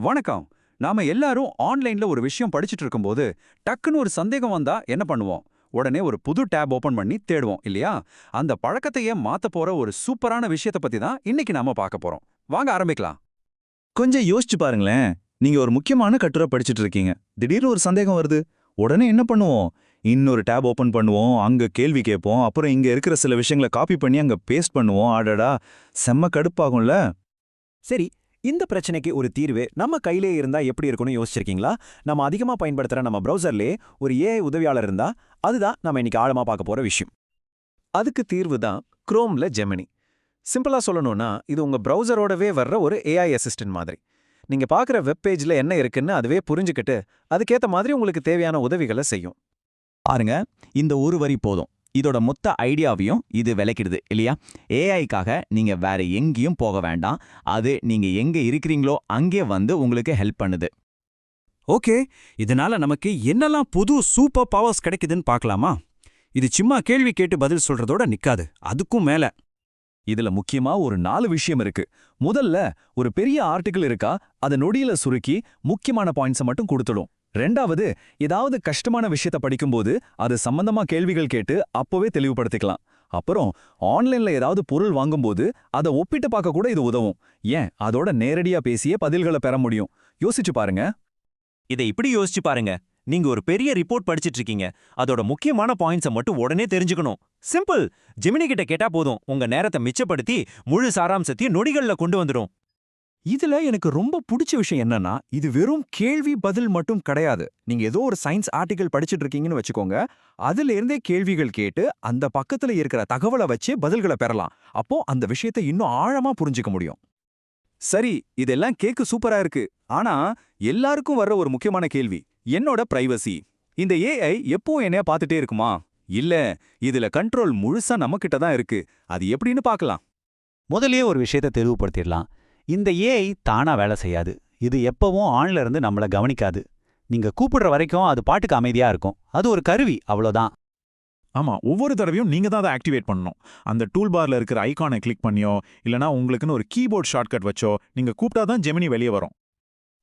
வணக்கம். நாம எல்லாரும் ஆன்லைன்ல ஒரு விஷயம் படிச்சுட்டு இருக்கும்போது டக்குன்னு ஒரு சந்தேகம் வந்தா என்ன பண்ணுவோம்? உடனே ஒரு புது டேப் ஓபன் பண்ணி தேடுவோம் இல்லையா? அந்த பழக்கத்தையே மாத்த போற ஒரு சூப்பரான விஷயத்தை பத்தி தான் இன்னைக்கு நாம பார்க்க போறோம். வாங்க ஆரம்பிக்கலாம். கொஞ்சம் யோசிச்சு பாருங்களேன். நீங்க ஒரு முக்கியமான கட்டுரை படிச்சுட்டு இருக்கீங்க. திடீர்னு ஒரு சந்தேகம் வருது. உடனே என்ன பண்ணுவோம்? இன்னொரு டேப் ஓபன் பண்ணுவோம் அங்க கேள்வி கேட்போம் அப்புறம் இங்க இருக்கிற சில விஷயங்களை காப்பி பண்ணி அங்க பேஸ்ட் பண்ணுவோம். அடடா செம்ம கடுப்பாகும்ல. சரி இந்த பிரச்சனைக்கு ஒரு தீர்வு நம்ம கையிலே இருந்தா எப்படி இருக்கும்னு யோசிச்சிருக்கீங்களா? நம்ம அதிகமா பயன்படுத்துற நம்ம ப்ரௌசர்லயே ஒரு ஏஐ உதவியாளர் இருந்தா அதுதான் நம்ம இன்னைக்கு ஆழமா பார்க்க போற விஷயம். அதுக்கு தீர்வு தான் குரோம்ல ஜெமினி சிம்பிளா சொல்லணும்னா இது உங்க ப்ரௌசரோடவே வர்ற ஒரு ஏஐ அசிஸ்டன்ட் மாதிரி. நீங்க பாக்குற வெப் பேஜ்ல என்ன இருக்குன்னு அதுவே புரிஞ்சுக்கிட்டு அதுக்கேத்த மாதிரி உங்களுக்கு தேவையான உதவிகளை செய்யும். பாருங்க இந்த ஒரு வரி போதும். இதோட மொத்த ஐடியாவையும் இது விளக்கிடுது இல்லையா? ஏஐக்காக நீங்க வேற எங்கேயும் போக வேண்டாம். அது நீங்க எங்க இருக்கிறீங்களோ அங்கே வந்து உங்களுக்கு ஹெல்ப் பண்ணுது. ஓகே இதனால நமக்கு என்னெல்லாம் புது சூப்பர் பவர்ஸ் கிடைக்குதுன்னு பார்க்கலாமா? இது சும்மா கேள்வி கேட்டு பதில் சொல்றதோட நிக்காது அதுக்கும் மேல. இதுல முக்கியமா ஒரு நாலு விஷயம் இருக்கு. முதல்ல ஒரு பெரிய ஆர்டிகிள் இருக்கா அதை நொடியில சுருக்கி முக்கியமான பாயிண்ட்ஸை மட்டும் கொடுத்துடும். ரெண்டாவது ஏதாவது கஷ்டமான விஷயத்த படிக்கும்போது அது சம்பந்தமா கேள்விகள் கேட்டு அப்போவே தெளிவுபடுத்திக்கலாம். அப்புறம் ஆன்லைன்ல ஏதாவது பொருள் வாங்கும்போது அதை ஒப்பிட்டு பார்க்க கூட இது உதவும். ஏன்? அதோட நேரடியா பேசியே பதில்களை பெற முடியும். யோசிச்சு பாருங்க. இதை இப்படி யோசிச்சு பாருங்க. நீங்க ஒரு பெரிய ரிப்போர்ட் படிச்சிட்டு இருக்கீங்க. அதோட முக்கியமான பாயிண்ட்ஸை மட்டும் உடனே தெரிஞ்சுக்கணும். சிம்பிள். ஜெமினி கிட்ட கேட்டா போதும். உங்க நேரத்தை மிச்சப்படுத்தி முழு சாராம்சத்தையும் நொடிகள்ல கொண்டு வந்துடும். இதுல எனக்கு ரொம்ப பிடிச்ச விஷயம் என்னன்னா இது வெறும் கேள்வி பதில் மட்டும் கிடையாது. நீங்க ஏதோ ஒரு சயின்ஸ் ஆர்டிகல் படிச்சுட்டு இருக்கீங்கன்னு வச்சுக்கோங்க. அதுல இருந்தே கேள்விகள் கேட்டு அந்த பக்கத்துல இருக்கிற தகவலை வச்சு பதில்களை பெறலாம். அப்போ அந்த விஷயத்தை இன்னும் ஆழமா புரிஞ்சுக்க முடியும். சரி இதெல்லாம் கேக்கு சூப்பரா இருக்கு. ஆனா எல்லாருக்கும் வர்ற ஒரு முக்கியமான கேள்வி என்னோட பிரைவசி. இந்த ஏஐ எப்போ என்னைய பார்த்துட்டே இருக்குமா? இல்ல இதுல கண்ட்ரோல் முழுசா நம்மகிட்ட தான் இருக்கு. அது எப்படின்னு பார்க்கலாம். முதல்லயே ஒரு விஷயத்தை தெளிவுபடுத்திடலாம். இந்த ஏஐ தானா வேலை செய்யாது. இது எப்பவும் ஆன்ல இருந்து நம்மள கவனிக்காது. நீங்க கூப்பிடுற வரைக்கும் அது பாட்டுக்கு அமைதியா இருக்கும். அது ஒரு கருவி அவ்வளோதான். ஆமா ஒவ்வொரு தடவையும் நீங்க தான் அதை ஆக்டிவேட் பண்ணணும். அந்த டூல் பார்ல இருக்கிற ஐகானை கிளிக் பண்ணியோ இல்லனா உங்களுக்குன்னு ஒரு கீபோர்ட் ஷார்ட்கட் வச்சோ நீங்க கூப்பிட்டா தான் ஜெமினி வெளியே வரும்.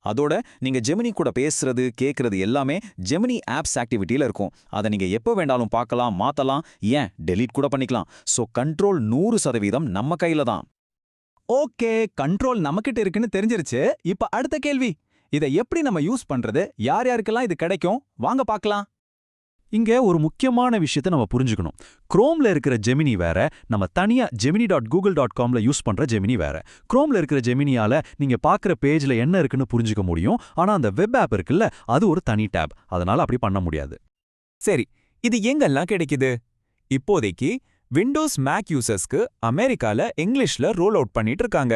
அதோட நீங்க ஜெமினி கூட பேசுறது கேக்குறது எல்லாமே ஜெமினி ஆப்ஸ் ஆக்டிவிட்டியில இருக்கும். அதை நீங்க எப்போ வேண்டாலும் பார்க்கலாம் மாத்தலாம் ஏன்? டெலீட் கூட பண்ணிக்கலாம். சோ கண்ட்ரோல் நூறு சதவீதம் நம்ம கையில தான். ஓகே கண்ட்ரோல் நம்மகிட்ட இருக்குன்னு தெரிஞ்சிருச்சு. இப்ப அடுத்த கேள்வி. இதை எப்படி நம்ம யூஸ் பண்றது? யார் யாருக்கெல்லாம் இது கிடைக்கும்? வாங்க பார்க்கலாம். இங்க ஒரு முக்கியமான விஷயத்தை நம்ம புரிஞ்சுக்கணும். குரோம்ல இருக்கிற ஜெமினி வேற நம்ம தனியா ஜெமினி டாட் கூகுள் டாட் காம்ல யூஸ் பண்ற ஜெமினி வேற. குரோம்ல இருக்கிற ஜெமினியால நீங்க பார்க்குற பேஜ்ல என்ன இருக்குன்னு புரிஞ்சுக்க முடியும். ஆனா அந்த வெப் ஆப் இருக்குல்ல அது ஒரு தனி டேப் அதனால அப்படி பண்ண முடியாது. சரி இது எங்கெல்லாம் கிடைக்குது? இப்போதைக்கு விண்டோஸ் மேக் யூசர்ஸ்க்கு அமெரிக்கால இங்கிலீஷ்ல ரோல் அவுட் பண்ணிட்டு இருக்காங்க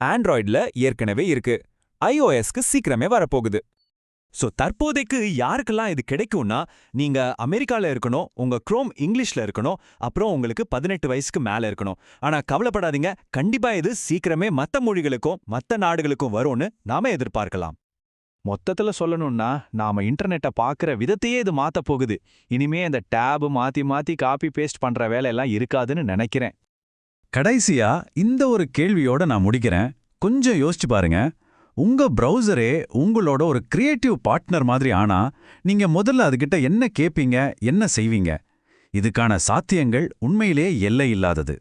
ஆண்ட்ராய்டில் ஏற்கனவே இருக்கு. ஐஓஎஸ்க்கு சீக்கிரமே வரப்போகுது. சோ தற்போதைக்கு யாருக்கெல்லாம் இது கிடைக்கும்னா நீங்க அமெரிக்கால இருக்கணும் உங்க குரோம் இங்கிலீஷ்ல இருக்கணும் அப்புறம் உங்களுக்கு பதினெட்டு வயசுக்கு மேல இருக்கணும். ஆனா கவலைப்படாதீங்க. கண்டிப்பா இது சீக்கிரமே மத்த மொழிகளுக்கும் மத்த நாடுகளுக்கும் வரும்னு நாம எதிர்பார்க்கலாம். மொத்தத்துல சொல்லணும்னா நாம இன்டர்நெட்டை பார்க்குற விதத்தையே இது மாத்த போகுது. இனிமே அந்த டேப் மாத்தி மாத்தி காப்பி பேஸ்ட் பண்ற வேலையெல்லாம் இருக்காதுன்னு நினைக்கிறேன். கடைசியா இந்த ஒரு கேள்வியோட நான் முடிக்கிறேன். கொஞ்சம் யோசிச்சு பாருங்க. உங்க ப்ரௌசரே உங்களோட ஒரு கிரியேட்டிவ் பார்ட்னர் மாதிரி ஆனா நீங்க முதல்ல அதுகிட்ட என்ன கேப்பீங்க என்ன செய்வீங்க? இதுக்கான சாத்தியங்கள் உண்மையிலேயே எல்லை இல்லாதது.